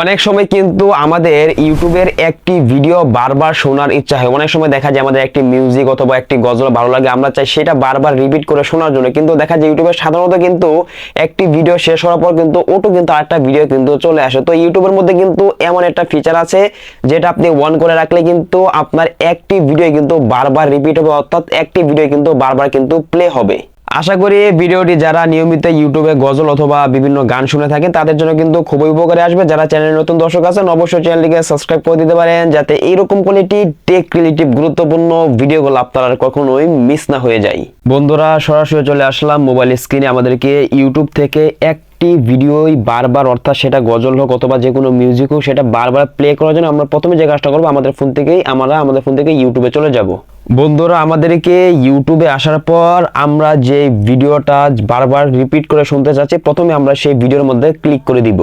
অনেক সময় কিন্তু আমাদের ইউটিউবের একটি ভিডিও বারবার শোনার ইচ্ছা হয়। অনেক সময় দেখা যায় আমাদের একটি মিউজিক অথবা একটি গজল ভালো লাগে, আমরা চাই সেটা বারবার রিপিট করে শোনার জন্য। কিন্তু দেখা যায় ইউটিউবে সাধারণত কিন্তু একটি ভিডিও শেষ হওয়ার পর কিন্তু ওটু কিন্তু আরেকটা ভিডিও কিন্তু চলে আসে। তো ইউটিউবের মধ্যে কিন্তু এমন একটা ফিচার আছে, যেটা আপনি অন করে রাখলে কিন্তু আপনার একটি ভিডিও কিন্তু বারবার রিপিট হবে, অর্থাৎ একটি ভিডিও কিন্তু বারবার কিন্তু প্লে হবে। আশা করি ভিডিওটি যারা নিয়মিত ইউটিউবে গজল অথবা বিভিন্ন গান শুনে থাকেন, তাদের জন্য কিন্তু খুবই উপকারে আসবে। যারা চ্যানেলে নতুন দর্শক আছেন, অবশ্যই চ্যানেলটিকে সাবস্ক্রাইব করে দিতে পারেন, যাতে এইরকম কোয়ালিটি টেক রিলেটিভ গুরুত্বপূর্ণ ভিডিওগুলো আপনারা কখনোই মিস না হয়ে যায়। বন্ধুরা, সরাসরি চলে আসলাম মোবাইল স্ক্রিনে আমাদেরকে ইউটিউব থেকে একটি ভিডিওই বারবার, অর্থাৎ সেটা গজল হোক অথবা যে কোনো মিউজিক হোক, সেটা বারবার প্লে করার জন্য আমরা প্রথমে যে কাজটা করব, আমাদের ফোন থেকেই আমরা, আমাদের ফোন থেকে ইউটিউবে চলে যাব। বন্ধুরা, আমাদেরকে ইউটিউবে আসার পর আমরা যে ভিডিওটা বারবার রিপিট করে শুনতে চাচ্ছি, প্রথমে আমরা সেই ভিডিওর মধ্যে ক্লিক করে দিব।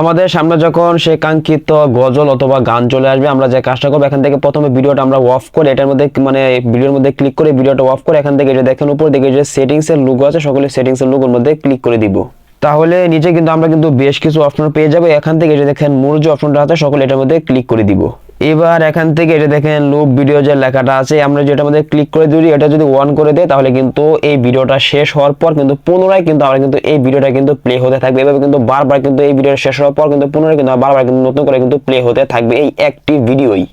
আমাদের সামনে যখন সে কাঙ্ক্ষিত গজল অথবা গান চলে আসবে, আমরা যে কাজটা করব, এখান থেকে প্রথমে ভিডিওটা আমরা অফ করে, এটার মধ্যে মানে ভিডিওর মধ্যে ক্লিক করে, ভিডিওটা অফ করে, এখান থেকে যে দেখেন, উপর দিকে যে সেটিংস এর লোগো আছে সকলে সেটিংস এর লোগোর মধ্যে ক্লিক করে দিব। তাহলে নিচে কিন্তু আমরা কিন্তু বেশ কিছু অপশন পেয়ে যাব। এখান থেকে এটা দেখেন মোর যে অপশনটা আছে, সকলে এটার মধ্যে ক্লিক করে দিব। এবার এখান থেকে এটা দেখেন লুপ ভিডিও যে লেখাটা আছে, আমরা যেটা মধ্যে ক্লিক করে দিই এটা যদি অন করে দেয়, তাহলে কিন্তু এই ভিডিওটা শেষ হওয়ার পর কিন্তু পুনরায় কিন্তু আমরা কিন্তু এই ভিডিওটা কিন্তু প্লে হতে থাকবে। এভাবে কিন্তু বারবার কিন্তু এই ভিডিও শেষ হওয়ার পর কিন্তু পুনরায় কিন্তু বারবার কিন্তু নতুন করে কিন্তু প্লে হতে থাকবে এই একটি ভিডিওই